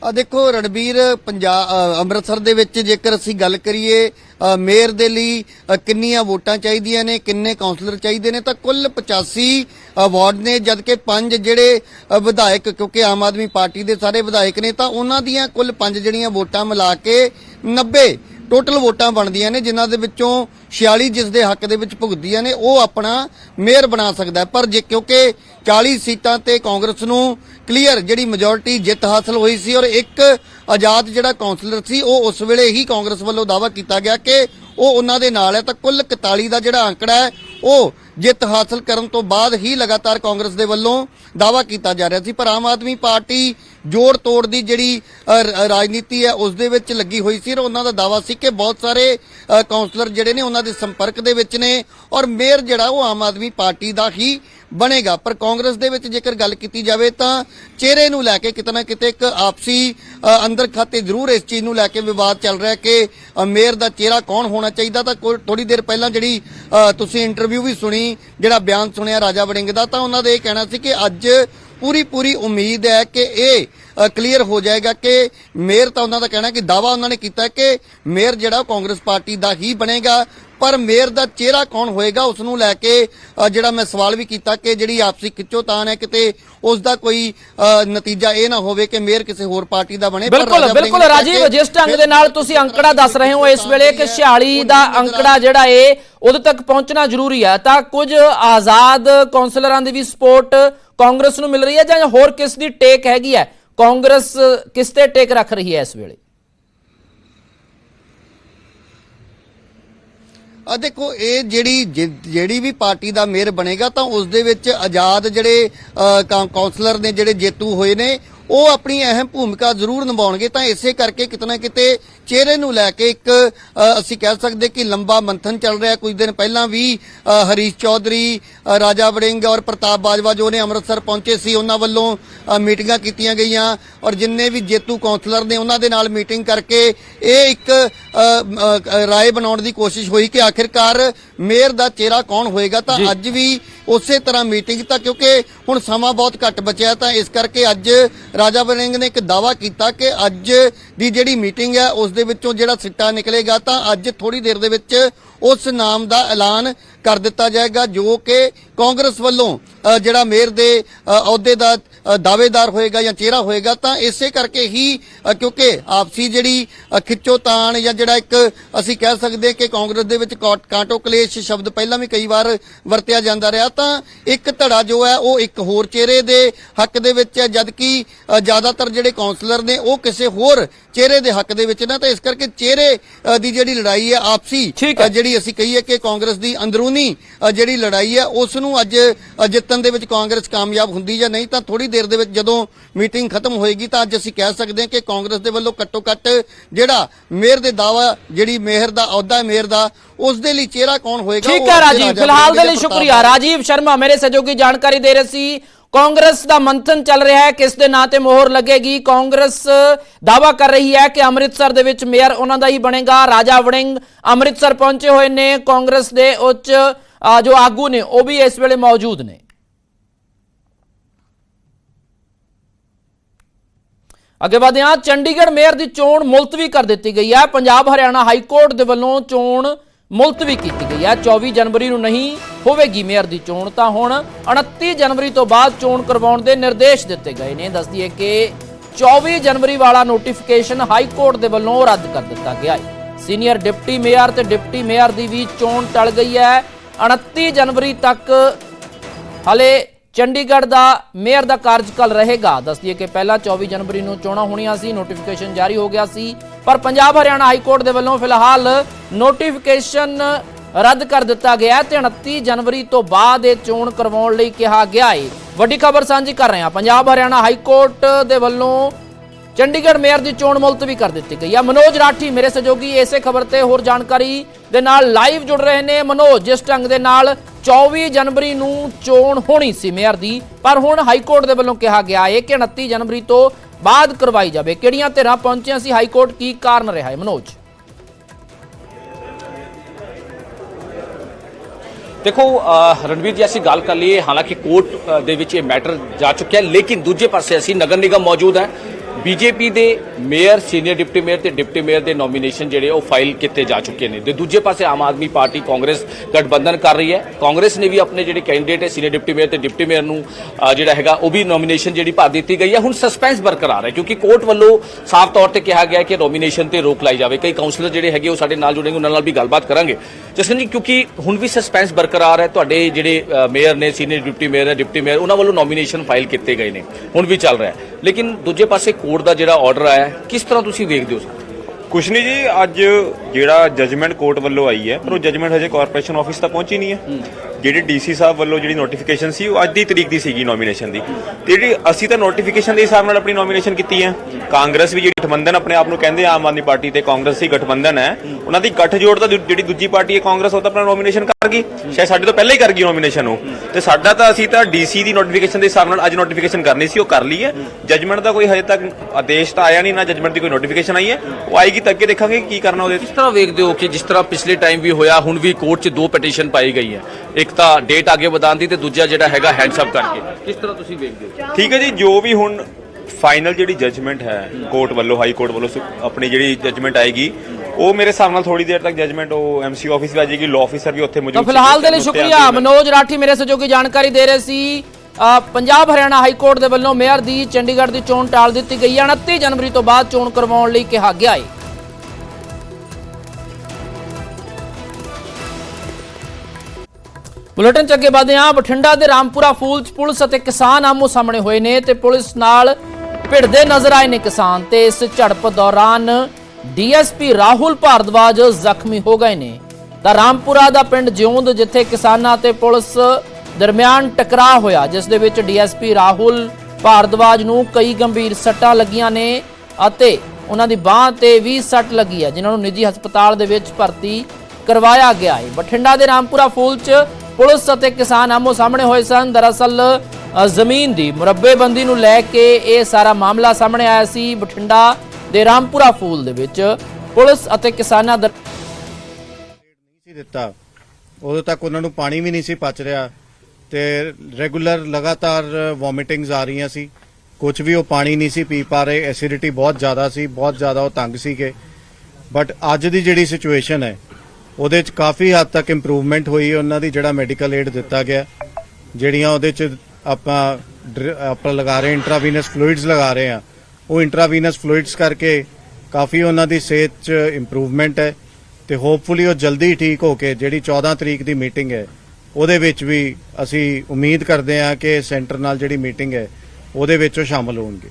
ਆ ਦੇਖੋ, ਰਣਬੀਰ ਪੰਜਾਬ ਅੰਮ੍ਰਿਤਸਰ ਦੇ ਵਿੱਚ ਜੇਕਰ ਅਸੀਂ ਗੱਲ ਕਰੀਏ ਮੇਅਰ ਦੇ ਲਈ ਕਿੰਨੀਆਂ ਵੋਟਾਂ ਚਾਹੀਦੀਆਂ ਨੇ, ਕਿੰਨੇ ਕਾਉਂਸਲਰ ਚਾਹੀਦੇ ਨੇ, ਤਾਂ ਕੁੱਲ 85 ਵਾਰਡ ਨੇ ਜਦ ਕਿ ਪੰਜ ਜਿਹੜੇ ਵਿਧਾਇਕ, ਕਿਉਂਕਿ ਆਮ ਆਦਮੀ ਪਾਰਟੀ ਦੇ ਸਾਰੇ ਵਿਧਾਇਕ ਨੇ, ਤਾਂ ਉਹਨਾਂ ਦੀਆਂ ਕੁੱਲ ਪੰਜ ਜਿਹੜੀਆਂ ਵੋਟਾਂ ਮਿਲਾ ਕੇ 90 ਟੋਟਲ ਵੋਟਾਂ ਬਣਦੀਆਂ ਨੇ, ਜਿਨ੍ਹਾਂ ਦੇ ਵਿੱਚੋਂ 46 ਜਿਸ ਦੇ ਹੱਕ ਦੇ ਵਿੱਚ ਭੁਗਤਦੀਆਂ ਨੇ, ਉਹ ਆਪਣਾ ਮੇਅਰ ਬਣਾ ਸਕਦਾ ਪਰ ਜੇ, ਕਿਉਂਕਿ 40 ਸੀਟਾਂ ਤੇ ਕਾਂਗਰਸ ਨੂੰ ਕਲੀਅਰ ਜਿਹੜੀ ਮੈਜੋਰਿਟੀ ਜਿੱਤ ਹਾਸਲ ਹੋਈ ਸੀ ਔਰ ਇੱਕ ਆਜ਼ਾਦ ਜਿਹੜਾ ਕਾਉਂਸਲਰ ਸੀ ਉਹ ਉਸ ਵੇਲੇ ਹੀ ਕਾਂਗਰਸ ਵੱਲੋਂ ਦਾਅਵਾ ਕੀਤਾ ਗਿਆ ਕਿ ਉਹ ਉਹਨਾਂ ਦੇ ਨਾਲ ਹੈ। ਤਾਂ ਕੁੱਲ 41 ਦਾ ਜਿਹੜਾ ਅੰਕੜਾ ਹੈ ਉਹ ਜਿੱਤ ਹਾਸਲ ਕਰਨ ਤੋਂ ਬਾਅਦ ਹੀ ਲਗਾਤਾਰ ਕਾਂਗਰਸ ਦੇ ਵੱਲੋਂ ਦਾਅਵਾ ਕੀਤਾ ਜਾ ਰਿਹਾ ਸੀ। ਪਰ ਆਮ ਆਦਮੀ ਪਾਰਟੀ ਜੋੜ ਤੋੜ ਦੀ ਜਿਹੜੀ ਰਾਜਨੀਤੀ ਹੈ ਉਸ ਦੇ ਵਿੱਚ ਲੱਗੀ ਹੋਈ ਸੀ ਔਰ ਉਹਨਾਂ ਦਾ ਦਾਅਵਾ ਸੀ ਕਿ ਬਹੁਤ ਸਾਰੇ ਅ, ਕਾਉਂਸਲਰ ਜਿਹੜੇ ਨੇ ਉਹਨਾਂ ਦੇ ਸੰਪਰਕ ਦੇ ਵਿੱਚ ਨੇ ਔਰ ਮੇਅਰ ਜਿਹੜਾ ਉਹ ਆਮ ਆਦਮੀ ਪਾਰਟੀ ਦਾ ਹੀ ਬਣੇਗਾ। ਪਰ ਕਾਂਗਰਸ ਦੇ ਵਿੱਚ ਜੇਕਰ ਗੱਲ ਕੀਤੀ ਜਾਵੇ ਤਾਂ ਚਿਹਰੇ ਨੂੰ ਲੈ ਕੇ ਕਿਤੇ ਨਾ ਕਿਤੇ ਇੱਕ ਆਪਸੀ ਅੰਦਰ ਖਾਤੇ ਜ਼ਰੂਰ ਇਸ ਚੀਜ਼ ਨੂੰ ਲੈ ਕੇ ਵਿਵਾਦ ਚੱਲ ਰਿਹਾ ਕਿ ਮੇਅਰ ਦਾ ਚਿਹਰਾ ਕੌਣ ਹੋਣਾ ਚਾਹੀਦਾ ਤਾਂ ਥੋੜੀ ਦੇਰ ਪਹਿਲਾਂ ਜਿਹੜੀ ਤੁਸੀਂ ਇੰਟਰਵਿਊ ਵੀ ਸੁਣੀ, ਜਿਹੜਾ ਬਿਆਨ ਸੁਣਿਆ ਰਾਜਾ ਵੜਿੰਗ ਦਾ, ਤਾਂ ਉਹਨਾਂ ਦਾ ਇਹ ਕਹਿਣਾ ਸੀ ਕਿ ਅੱਜ ਪੂਰੀ ਪੂਰੀ ਉਮੀਦ ਹੈ ਕਿ ਇਹ ਕਲੀਅਰ ਹੋ ਜਾਏਗਾ ਕਿ ਮੇਅਰ ਤਾਂ ਉਹਨਾਂ ਦਾ ਕਹਿਣਾ ਕਿ ਦਾਵਾ ਉਹਨਾਂ ਨੇ ਕੀਤਾ ਕਿ ਮੇਅਰ ਜਿਹੜਾ ਉਹ ਕਾਂਗਰਸ ਪਾਰਟੀ ਦਾ ਹੀ ਬਣੇਗਾ। ਪਰ ਮੇਅਰ ਦਾ ਚਿਹਰਾ ਕੌਣ ਹੋਏਗਾ ਉਸ ਨੂੰ ਲੈ ਕੇ ਜਿਹੜਾ ਮੈਂ ਸਵਾਲ ਵੀ ਕੀਤਾ ਕਿ ਜਿਹੜੀ ਆਪਸੀ ਖਿੱਚੋਤਾਨ ਹੈ ਕਿਤੇ ਉਸ ਦਾ ਕੋਈ ਨਤੀਜਾ ਇਹ ਨਾ ਹੋਵੇ ਕਿ ਮੇਅਰ ਕਿਸੇ ਹੋਰ ਪਾਰਟੀ ਦਾ ਬਣੇ ਬਿਲਕੁਲ ਬਿਲਕੁਲ ਰਾਜੀਵ ਜਿਸ ਢੰਗ ਦੇ ਨਾਲ ਤੁਸੀਂ ਅੰਕੜਾ ਦੱਸ ਰਹੇ ਹੋ ਇਸ ਵੇਲੇ ਕਿ 46 ਦਾ ਅੰਕੜਾ ਜਿਹੜਾ ਏ ਉਦੋਂ ਤੱਕ ਪਹੁੰਚਣਾ ਜ਼ਰੂਰੀ ਹੈ ਤਾਂ ਕੁਝ ਆਜ਼ਾਦ ਕਾਉਂਸਲਰਾਂ ਦੀ ਵੀ ਸਪੋਰਟ ਕਾਂਗਰਸ ਨੂੰ ਮਿਲ ਰਹੀ ਹੈ ਜਾਂ ਹੋਰ ਕਿਸ ਦੀ ਟੇਕ ਹੈਗੀ ਹੈ? ਕਾਂਗਰਸ ਕਿਸ ਤੇ ਟੇਕ ਰੱਖ ਰਹੀ ਹੈ ਇਸ ਵੇਲੇ? ਆ ਦੇਖੋ ਇਹ ਜਿਹੜੀ ਜਿ- ਜਿਹੜੀ ਵੀ ਪਾਰਟੀ ਦਾ ਮੇਅਰ ਬਣੇਗਾ ਤਾਂ ਉਸ ਦੇ ਵਿੱਚ ਆਜ਼ਾਦ ਜਿਹੜੇ ਅ, ਕੌਂ- ਕਾਉਂਸਲਰ ਨੇ ਜਿਹੜੇ ਜੇਤੂ ਹੋਏ ਨੇ ਉਹ ਆਪਣੀ ਅਹਿਮ ਭੂਮਿਕਾ ਜ਼ਰੂਰ ਨਿਭਾਉਣਗੇ ਤਾਂ ਇਸੇ ਕਰਕੇ ਕਿਤੇ ਨਾ ਕਿਤੇ ਚਿਹਰੇ ਨੂੰ ਲੈ ਕੇ ਇੱਕ ਅਸੀਂ ਕਹਿ ਸਕਦੇ ਕਿ ਲੰਬਾ ਮੰਥਨ ਚੱਲ ਰਿਹਾ। ਕੁਝ ਦਿਨ ਪਹਿਲਾਂ ਵੀ ਹਰੀਸ਼ ਚੌਧਰੀ ਰਾਜਾ ਵੜਿੰਗ ਔਰ ਪ੍ਰਤਾਪ ਬਾਜਵਾ ਜੋ ਨੇ ਅੰਮ੍ਰਿਤਸਰ ਪਹੁੰਚੇ ਸੀ ਉਹਨਾਂ ਵੱਲੋਂ ਮੀਟਿੰਗਾਂ ਕੀਤੀਆਂ ਗਈਆਂ ਔਰ ਜਿੰਨੇ ਵੀ ਜੇਤੂ ਕਾਉਂਸਲਰ ਨੇ ਉਹਨਾਂ ਦੇ ਨਾਲ ਮੀਟਿੰਗ ਕਰਕੇ ਇਹ ਇੱਕ ਰਾਏ ਬਣਾਉਣ ਦੀ ਕੋਸ਼ਿਸ਼ ਹੋਈ ਕਿ ਆਖਿਰਕਾਰ ਮੇਅਰ ਦਾ ਚਿਹਰਾ ਕੌਣ ਹੋਏਗਾ। ਤਾਂ ਅੱਜ ਵੀ ਉਸੇ ਤਰ੍ਹਾਂ ਮੀਟਿੰਗ ਤਾਂ ਕਿਉਂਕਿ ਹੁਣ ਸਮਾਂ ਬਹੁਤ ਘੱਟ ਬਚਿਆ ਤਾਂ ਇਸ ਕਰਕੇ ਅੱਜ ਰਾਜਾ ਵਰਿੰਗ ਨੇ ਇੱਕ ਦਾਵਾ ਕੀਤਾ ਕਿ ਅੱਜ ਦੀ ਜਿਹੜੀ ਮੀਟਿੰਗ ਹੈ, ਉਸ ਦੇ ਵਿੱਚੋਂ ਜਿਹੜਾ ਸਿੱਟਾ ਨਿਕਲੇਗਾ ਤਾਂ ਅੱਜ ਥੋੜੀ ਦੇਰ ਦੇ ਵਿੱਚ ਉਸ ਨਾਮ ਦਾ ਐਲਾਨ ਕਰ ਦਿੱਤਾ ਜਾਏਗਾ ਜੋ ਕਿ ਕਾਂਗਰਸ ਵੱਲੋਂ ਜਿਹੜਾ ਮੇਅਰ ਦੇ ਅਹੁਦੇ ਦਾ ਦਾਅਵੇਦਾਰ ਹੋਏਗਾ ਜਾਂ ਚਿਹਰਾ ਹੋਏਗਾ ਤਾਂ ਇਸੇ ਕਰਕੇ ਹੀ ਕਿਉਂਕਿ ਆਪਸੀ ਜਿਹੜੀ ਖਿੱਚੋਤਾਣ ਜਾਂ ਜਿਹੜਾ ਇੱਕ ਅਸੀਂ ਕਹਿ ਸਕਦੇ ਕਿ ਕਾਂਗਰਸ ਦੇ ਵਿੱਚ ਕੌਟ- ਕਲੇਸ਼ ਸ਼ਬਦ ਪਹਿਲਾਂ ਵੀ ਕਈ ਵਾਰ ਵਰਤਿਆ ਜਾਂਦਾ ਰਿਹਾ ਤਾਂ ਇੱਕ ਧੜਾ ਜੋ ਹੈ ਉਹ ਇੱਕ ਹੋਰ ਚਿਹਰੇ ਦੇ ਹੱਕ ਦੇ ਵਿੱਚ ਹੈ ਜਦਕਿ ਜ਼ਿਆਦਾਤਰ ਜਿਹੜੇ ਕਾਉਂਸਲਰ ਨੇ ਉਹ ਕਿਸੇ ਹੋਰ ਚਿਹਰੇ ਦੇ ਹੱਕ ਦੇ ਵਿੱਚ ਨੇ ਤਾਂ ਇਸ ਕਰਕੇ ਚਿਹਰੇ ਦੀ ਜਿਹੜੀ ਲੜਾਈ ਹੈ ਆਪਸੀ। ਅ, ਜਿਹੜੀ ਅਸੀਂ ਕਹੀਏ ਕਿ ਕਾਂਗਰਸ ਦੀ ਅੰਦਰੂਨੀ ਜਿਹੜੀ ਲੜਾਈ ਹੈ ਉਸ ਨੂੰ ਅੱਜ ਜਿੱਤਣ ਦੇ ਵਿੱਚ ਕਾਂਗਰਸ ਕਾਮਯਾਬ ਹੁੰਦੀ ਜਾਂ ਨਹੀਂ ਤਾਂ ਥੋੜੀ ਦੇਰ ਦੇ ਵਿੱਚ ਜਦੋਂ ਮੀਟਿੰਗ ਖਤਮ ਹੋਏਗੀ ਤਾਂ ਅੱਜ ਅਸੀਂ ਕਹਿ ਸਕਦੇ ਹਾਂ ਕਿ ਕਾਂਗਰਸ ਦੇ ਵੱਲੋਂ ਘੱਟੋ ਘੱਟ ਜਿਹੜਾ ਮੇਅਰ ਦੇ ਦਾਵਾ ਜਿਹੜੀ ਮੇਅਰ ਦਾ ਅਹੁਦਾ ਹੈ ਮੇਅਰ ਦਾ ਉਸ ਦੇ ਲਈ ਚਿਹਰਾ ਕੌਣ ਹੋਏਗਾ? ਠੀਕ ਹੈ ਰਾਜੀਵ ਰਾਜਾ ਫਿਲਹਾਲ ਦੇ ਲਈ ਸ਼ੁਕਰੀਆ। ਰਾਜੀਵ ਸ਼ਰਮਾ ਮੇਰੇ ਸਹਿਯੋਗੀ ਜਾਣਕਾਰੀ ਦੇ ਰਹੇ ਸੀ। ਕਾਂਗਰਸ ਦਾ ਮੰਥਨ ਚੱਲ ਰਿਹਾ ਹੈ, ਕਿਸ ਦੇ ਨਾਂ ਤੇ ਮੋਹਰ ਲੱਗੇਗੀ? ਕਾਂਗਰਸ ਦਾਵਾ ਕਰ ਰਹੀ ਹੈ ਕਿ ਅੰਮ੍ਰਿਤਸਰ ਦੇ ਵਿੱਚ ਮੇਅਰ ਉਹਨਾਂ ਦਾ ਹੀ ਬਣੇਗਾ, ਰਾਜਾ ਵੜਿੰਗ ਅੰਮ੍ਰਿਤਸਰ ਪਹੁੰਚੇ ਹੋਏ ਨੇ। ਕਾਂਗਰਸ ਦੇ ਉੱਚ ਜੋ ਆਗੂ ਨੇ, ਉਹ ਵੀ ਇਸ ਵੇਲੇ ਮੌਜੂਦ ਨੇ। ਅੱਗੇ ਵਧਦੇ ਹਾਂ, ਚੰਡੀਗੜ੍ਹ ਮੇਅਰ ਦੀ ਚੋਣ ਮੁਲਤਵੀ ਕਰ ਦਿੱਤੀ ਗਈ ਹੈ। ਪੰਜਾਬ ਹਰਿਆਣਾ ਹਾਈ ਕੋਰਟ ਦੇ ਵੱਲੋਂ ਚੋਣ ਮੁਲਤਵੀ ਕੀਤੀ ਗਈ ਹੈ। 24 ਜਨਵਰੀ ਨੂੰ ਨਹੀਂ ਹੋਵੇਗੀ ਮੇਅਰ ਦੀ ਚੋਣ, ਤਾਂ ਹੁਣ 29 ਜਨਵਰੀ ਤੋਂ ਬਾਅਦ ਚੋਣ ਕਰਵਾਉਣ ਦੇ ਨਿਰਦੇਸ਼ ਦਿੱਤੇ ਗਏ ਨੇ। ਦੱਸਦੀਏ ਕਿ 24 ਜਨਵਰੀ ਵਾਲਾ ਨੋਟੀਫਿਕੇਸ਼ਨ ਹਾਈ ਕੋਰਟ ਦੇ ਵੱਲੋਂ ਰੱਦ ਕਰ ਦਿੱਤਾ ਗਿਆ ਹੈ। ਸੀਨੀਅਰ ਡਿਪਟੀ ਮੇਅਰ ਤੇ ਡਿਪਟੀ ਮੇਅਰ ਦੀ ਵੀ ਚੋਣ ਟਲ ਗਈ ਹੈ। 29 ਜਨਵਰੀ ਤੱਕ ਹਲੇ ਚੰਡੀਗੜ੍ਹ ਦਾ ਮੇਅਰ ਦਾ ਕਾਰਜਕਾਲ ਰਹੇਗਾ। ਦੱਸਦੀਏ ਕਿ ਪਹਿਲਾਂ 24 ਜਨਵਰੀ ਨੂੰ ਚੋਣਾਂ ਹੋਣੀਆਂ ਸੀ, ਨੋਟੀਫਿਕੇਸ਼ਨ ਜਾਰੀ ਹੋ ਗਿਆ ਸੀ। ਪਰ ਪੰਜਾਬ ਹਰਿਆਣਾ ਹਾਈ ਕੋਰਟ ਦੇ ਵੱਲੋਂ ਫਿਲਹਾਲ ਨੋਟੀਫਿਕੇਸ਼ਨ ਰੱਦ ਕਰ ਦਿੱਤਾ ਗਿਆ ਤੇ 29 ਜਨਵਰੀ ਤੋਂ ਬਾਅਦ ਇਹ ਚੋਣ ਕਰਵਾਉਣ ਲਈ ਕਿਹਾ ਗਿਆ ਹੈ ਵੱਡੀ ਖਬਰ ਸਾਂਝੀ ਕਰ ਰਹੇ ਹਾਂ। ਪੰਜਾਬ ਹਰਿਆਣਾ ਹਾਈ ਕੋਰਟ ਦੇ ਵੱਲੋਂ ਚੰਡੀਗੜ੍ਹ ਮੇਅਰ ਦੀ ਚੋਣ ਮੁਲਤਵੀ ਕਰ ਦਿੱਤੀ ਗਈ ਹੈ। ਮਨੋਜ ਰਾਠੀ ਮੇਰੇ ਸਹਿਯੋਗੀ ਇਸੇ ਖਬਰ ਤੇ ਹੋਰ ਜਾਣਕਾਰੀ ਦੇ ਨਾਲ ਲਾਈਵ ਜੁੜ ਰਹੇ ਨੇ। ਮਨੋਜ, ਜਿਸ ਢੰਗ ਦੇ ਨਾਲ 24 ਜਨਵਰੀ ਨੂੰ ਚੋਣ ਹੋਣੀ ਸੀ ਮੇਅਰ ਦੀ, ਪਰ ਹੁਣ ਹਾਈ ਕੋਰਟ ਦੇ ਵੱਲੋਂ ਕਿਹਾ ਗਿਆ ਹੈ ਕਿ 29 ਜਨਵਰੀ ਤੋਂ ਬਾਅਦ ਕਰਵਾਈ ਜਾਵੇ। ਕਿਹੜੀਆਂ ਧਿਰਾਂ ਪਹੁੰਚੀਆਂ ਸੀ? ਹਾਈ ਕੋਰਟ ਕੀ ਕਾਰਨ ਰਿਹਾ ਹੈ? ਮਨੋਜ। ਦੇਖੋ ਅ, ਰਣਵੀਰ ਜੀ ਅਸੀਂ ਗੱਲ ਕਰ ਲਈਏ। ਹਾਲਾਂਕਿ ਕੋਰਟ ਦੇ ਵਿੱਚ ਇਹ ਮੈਟਰ ਜਾ ਚੁੱਕਿਆ ਲੇਕਿਨ ਦੂਜੇ ਪਾਸੇ ਅਸੀਂ ਨਗਰ ਨਿਗਮ ਮੌਜੂਦ ਹੈ। ਬੀਜੇਪੀ ਦੇ ਮੇਅਰ, ਸੀਨੀਅਰ ਡਿਪਟੀ ਮੇਅਰ ਤੇ ਡਿਪਟੀ ਮੇਅਰ ਦੇ ਨੋਮੀਨੇਸ਼ਨ ਜਿਹੜੇ ਉਹ ਫਾਈਲ ਕੀਤੇ ਜਾ ਚੁੱਕੇ ਨੇ। ਤੇ ਦੂਜੇ ਪਾਸੇ ਆਮ ਆਦਮੀ ਪਾਰਟੀ ਕਾਂਗਰਸ ਗਠਬੰਧਨ ਕਰ ਰਹੀ ਹੈ। ਕਾਂਗਰਸ ਨੇ ਵੀ ਆਪਣੇ ਜਿਹੜੇ ਕੈਂਡੀਡੇਟ ਹੈ, ਸੀਨੀਅਰ ਡਿਪਟੀ ਮੇਅਰ ਤੇ ਡਿਪਟੀ ਮੇਅਰ ਨੂੰ ਜਿਹੜਾ ਹੈਗਾ, ਉਹ ਵੀ ਨੋਮੀਨੇਸ਼ਨ ਜਿਹੜੀ ਭਰ ਦਿੱਤੀ ਗਈ ਹੈ। ਹੁਣ ਸਸਪੈਂਸ ਬਰਕਰਾਰ ਹੈ, ਕਿਉਂਕਿ ਕੋਰਟ ਵੱਲੋਂ ਸਾਫ਼ ਤੌਰ ਤੇ ਕਿਹਾ ਗਿਆ ਕਿ ਨੋਮੀਨੇਸ਼ਨ ਤੇ ਰੋਕ ਲਾਈ ਜਾਵੇ। ਕਈ ਕਾਉਂਸਲਰ ਜਿਹੜੇ ਹੈਗੇ ਉਹ ਸਾਡੇ ਨਾਲ ਜੁੜेंगे ਉਹਨਾਂ ਨਾਲ ਵੀ ਗੱਲਬਾਤ ਕਰਾਂਗੇ। ਜਸਨ ਜੀ ਕਿਉਂਕਿ ਹੁਣ ਵੀ ਸਸਪੈਂਸ ਬਰਕਰਾਰ ਹੈ ਤੁਹਾਡੇ ਜਿਹੜੇ ਮੇਅਰ ਨੇ ਸੀਨੀਅਰ ਡਿਪਟੀ ਮੇਅਰ ਹੈ ਡਿਪਟੀ ਮੇਅਰ ਉਹਨਾਂ ਵੱਲੋਂ ਨੋਮੀਨੇਸ਼ਨ ਫਾਈਲ ਕੀਤੇ ਗਏ ਨੇ ਹੁਣ ਵੀ ਚੱਲ ਰਿਹਾ ਹੈ। ਲੇਕਿਨ ਦੂਜੇ ਪਾਸੇ ਕੋਰਟ ਦਾ ਜਿਹੜਾ ਆਰਡਰ ਆਇਆ ਹੈ, ਕਿਸ ਤਰ੍ਹਾਂ ਤੁਸੀਂ ਵੇਖਦੇ ਹੋ ਕੁਛ ਨਹੀਂ ਜੀ ਅੱਜ ਜਿਹੜਾ ਜਜਮੈਂਟ ਕੋਰਟ ਵੱਲੋਂ ਆਈ ਹੈ ਪਰ ਉਹ ਜਜਮੈਂਟ ਹਜੇ ਕਾਰਪੋਰੇਸ਼ਨ ਆਫਿਸ ਤੱਕ ਪਹੁੰਚੀ ਨਹੀਂ ਹੈ। ਜਿਹੜੀ ਡੀਸੀ ਸਾਹਿਬ ਵੱਲੋਂ ਜਿਹੜੀ ਨੋਟੀਫਿਕੇਸ਼ਨ ਸੀ, ਉਹ ਅੱਜ ਦੀ ਤਰੀਕ ਦੀ ਸੀਗੀ ਨੋਮੀਨੇਸ਼ਨ ਦੀ। ਤੇ ਜਿਹੜੀ ਅਸੀਂ ਤਾਂ ਨੋਟੀਫਿਕੇਸ਼ਨ ਦੇ ਹਿਸਾਬ ਨਾਲ ਆਪਣੀ ਨੋਮੀਨੇਸ਼ਨ ਕੀਤੀ ਹੈ। ਕਾਂਗਰਸ ਵੀ ਜਿਹੜੀ ਗਠਬੰਧਨ ਆਪਣੇ ਆਪ ਨੂੰ ਕਹਿੰਦੇ ਆਮ ਆਦਮੀ ਪਾਰਟੀ ਤੇ ਕਾਂਗਰਸ ਦੀ ਗਠਬੰਧਨ ਹੈ। ਉਹਨਾਂ ਦੀ ਗੱਠਜੋੜ ਤਾਂ ਜਿਹੜੀ ਦੂਜੀ ਪਾਰਟੀ ਹੈ ਕਾਂਗਰਸ, ਉਹ ਤਾਂ ਆਪਣਾ ਨੋਮੀਨੇਸ਼ਨ ਕਰ ਗਈ। ਸ਼ਾਇਦ ਸਾਡੇ ਤੋਂ ਪਹਿਲਾਂ ਹੀ ਕਰ ਗਈ ਨੋਮੀਨੇਸ਼ਨ ਉਹ। ਤੇ ਸਾਡਾ ਤਾਂ ਅਸੀਂ ਤਾਂ ਡੀਸੀ ਦੀ ਨੋਟੀਫਿਕੇਸ਼ਨ ਦੇ ਹਿਸਾਬ ਨਾਲ ਅੱਜ ਨੋਟੀਫਿਕੇਸ਼ਨ ਕਰਨੀ ਸੀ, ਉਹ ਕਰ ਲਈ ਹੈ। ਜਜਮੈਂਟ ਦਾ ਕੋਈ ਹਜੇ ਤੱਕ ਆਦੇਸ਼ ਤਾਂ ਆਇਆ ਨਹੀਂ, ਨਾ ਜਜਮੈਂਟ ਦੀ ਕੋਈ ਨੋਟੀਫਿਕੇਸ਼ਨ ਆਈ ਹੈ। ਉਹ ਆਏਗੀ ਤਾਂ ਅੱਗੇ ਦੇਖਾਂਗੇ ਕੀ ਕਰਨਾ ਉਹਦੇ ਕਿਸ ਤਰ੍ਹਾਂ ਵੇਖਦੇ ਹੋ ਕਿ ਜਿਸ ਤਰ੍ਹਾਂ ਪਿਛਲੇ ਟਾਈਮ ਵੀ ਹੋਇਆ, ਹੁਣ ਵੀ ਕੋਰਟ 'ਚ ਦੋ ਪਟੀਸ਼ਨ ਪਾਈ ਗਈ ਹੈ। ਇੱਕ ਤਾਂ ਡੇਟ ਅੱਗੇ ਵਧਾਉਣ ਦੀ ਤੇ ਦੂਜਾ ਜਿਹੜਾ ਹੈਗਾ ਹੈਂਡਸ ਅਪ ਕਰਕੇ। ਕਿਸ ਤਰ੍ਹਾਂ ਤੁਸੀਂ ਵੇਖਦੇ ਹੋ? ਠੀਕ ਹੈ ਜੀ ਜੋ ਵੀ ਹੁਣ ਫਾਈਨਲ ਜਿਹੜੀ ਜਜਮੈਂਟ ਹੈ ਕੋਰਟ ਵੱਲੋਂ ਹਾਈ ਕੋਰਟ ਵੱਲੋਂ ਸੁ- ਆਪਣੀ ਜਿਹੜੀ ਜਜਮੈਂਟ ਆਏਗੀ ਉਹ ਮੇਰੇ ਹਿਸਾਬ ਨਾਲ ਥੋੜੀ ਦੇਰ ਤੱਕ ਜਜਮੈਂਟ ਉਹ ਐਮਸੀ ਆਫਿਸ ਵਿੱਚ ਆ ਜਾਏਗੀ ਲਾਅ ਆਫੀਸਰ ਵੀ ਉੱਥੇ ਤਾਂ ਮੌਜੂਦ ਫਿਲਹਾਲ ਦੇ ਲਈ ਸੀਗੇ, ਉੱਥੇ ਸ਼ੁਕਰੀਆ। ਮਨੋਜ ਰਾਠੀ ਮੇਰੇ ਸਹਿਯੋਗੀ ਜਾਣਕਾਰੀ ਦੇ ਰਹੇ ਸੀ। ਅ, ਪੰਜਾਬ ਹਰਿਆਣਾ ਹਾਈ ਕੋਰਟ ਦੇ ਵੱਲੋਂ ਮੇਅਰ ਦੀ ਚੰਡੀਗੜ੍ਹ ਦੀ ਚੋਣ ਟਾਲ ਦਿੱਤੀ ਗਈ ਹੈ। 29 ਜਨਵਰੀ ਤੋਂ ਬਾਅਦ ਚੋਣ ਕਰਵਾਉਣ ਲਈ ਕਿਹਾ ਗਿਆ ਹੈ ਬੁਲੇਟਿਨ ਚ ਅੱਗੇ ਵਧਦੇ ਹਾਂ। ਬਠਿੰਡਾ ਦੇ ਰਾਮਪੁਰਾ ਫੂਲ ਚ ਪੁਲਿਸ ਅਤੇ ਕਿਸਾਨ ਆਮੋ ਸਾਹਮਣੇ ਹੋਏ ਨੇ ਤੇ ਪੁਲਿਸ ਨਾਲ ਭਿੜਦੇ ਨਜ਼ਰ ਆਏ ਨੇ ਕਿਸਾਨ ਤੇ ਇਸ ਝੜਪ ਦੌਰਾਨ ਡੀਐਸਪੀ ਰਾਹੁਲ ਭਾਰਦਵਾਜ ਜ਼ਖਮੀ ਹੋ ਗਏ ਨੇ। ਤਾਂ ਰਾਮਪੁਰਾ ਦਾ ਪਿੰਡ ਜਿਉਂਦ ਜਿੱਥੇ ਕਿਸਾਨਾਂ ਤੇ ਪੁਲਿਸ ਦਰਮਿਆਨ ਟਕਰਾਅ ਹੋਇਆ, ਜਿਸ ਦੇ ਵਿੱਚ ਡੀਐਸਪੀ ਰਾਹੁਲ ਭਾਰਦਵਾਜ ਨੂੰ ਕਈ ਗੰਭੀਰ ਸੱਟਾਂ ਲੱਗੀਆਂ ਨੇ ਅਤੇ ਉਹਨਾਂ ਦੀ ਬਾਹ ਤੇ ਵੀ ਸੱਟ ਲੱਗੀ ਹੈ, ਜਿਨ੍ਹਾਂ ਨੂੰ ਨਿੱਜੀ ਹਸਪਤਾਲ ਦੇ ਵਿੱਚ ਭਰਤੀ ਕਰਵਾਇਆ ਗਿਆ ਹੈ। ਬਠਿੰਡਾ ਦੇ ਰਾਮਪੁਰਾ ਫੂਲ ਚ ਪੁਲਿਸ ਅਤੇ ਕਿਸਾਨ ਆਮੋ ਸਾਹਮਣੇ ਹੋਏ ਸਨ। ਦਰਅਸਲ ਜ਼ਮੀਨ ਦੀ ਮੁਰੱਬੇਬੰਦੀ ਨੂੰ ਲੈ ਕੇ ਇਹ ਸਾਰਾ ਮਾਮਲਾ ਸਾਹਮਣੇ ਆਇਆ ਸੀ ਬਠਿੰਡਾ ਦੇ ਰਾਮਪੁਰਾ ਫੂਲ ਦੇ ਵਿੱਚ। ਪੁਲਿਸ ਅਤੇ ਕਿਸਾਨਾਂ ਦਰ ਸੀ ਦਿੱਤਾ। ਉਦੋਂ ਤੱਕ ਉਹਨਾਂ ਨੂੰ ਪਾਣੀ ਵੀ ਨਹੀਂ ਸੀ ਪਚ ਰਿਹਾ ਤੇ ਰੈਗੂਲਰ ਲਗਾਤਾਰ ਵੋਮਿਟਿੰਗਸ ਆ ਰਹੀਆਂ ਸੀ। ਕੁਝ ਵੀ ਉਹ ਪਾਣੀ ਨਹੀਂ ਸੀ ਪੀ ਪਾ ਰਹੇ। ਐਸਿਡਿਟੀ ਬਹੁਤ ਜ਼ਿਆਦਾ ਸੀ, ਬਹੁਤ ਜ਼ਿਆਦਾ ਉਹ ਤੰਗ ਸੀਗੇ। ਬਟ ਅੱਜ ਦੀ ਜਿਹੜੀ ਸਿਚੁਏਸ਼ਨ ਹੈ ਉਹਦੇ ਚ ਕਾਫੀ ਹੱਦ ਤੱਕ ਇੰਪਰੂਵਮੈਂਟ ਹੋਈ, ਉਹਨਾਂ ਦੀ ਜਿਹੜਾ ਮੈਡੀਕਲ ਏਡ ਦਿੱਤਾ ਗਿਆ, ਜਿਹੜੀਆਂ ਉਹਦੇ ਚ ਆਪਾਂ ਡਰ- ਆਪਾਂ ਲਗਾ ਰਹੇ ਇੰਟਰਾਵੀਨਸ ਫਲੂਇਡਸ ਲਗਾ ਰਹੇ ਆ ਉਹ ਇੰਟਰਾਵੀਨਸ ਫਲੂਇਡਸ ਕਰਕੇ ਕਾਫੀ ਉਹਨਾਂ ਦੀ ਸਿਹਤ 'ਚ ਇੰਪਰੂਵਮੈਂਟ ਹੈ ਤੇ ਹੋਪਫੁਲੀ ਉਹ ਜਲਦੀ ਠੀਕ ਹੋ ਕੇ ਜਿਹੜੀ 14 ਤਰੀਕ ਦੀ ਮੀਟਿੰਗ ਹੈ, ਉਹਦੇ ਵਿੱਚ ਵੀ ਅਸੀਂ ਉਮੀਦ ਕਰਦੇ ਹਾਂ ਕਿ ਸੈਂਟਰ ਨਾਲ ਜਿਹੜੀ ਮੀਟਿੰਗ ਹੈ, ਉਹਦੇ ਵਿੱਚ ਉਹ ਸ਼ਾਮਲ ਹੋਣਗੇ।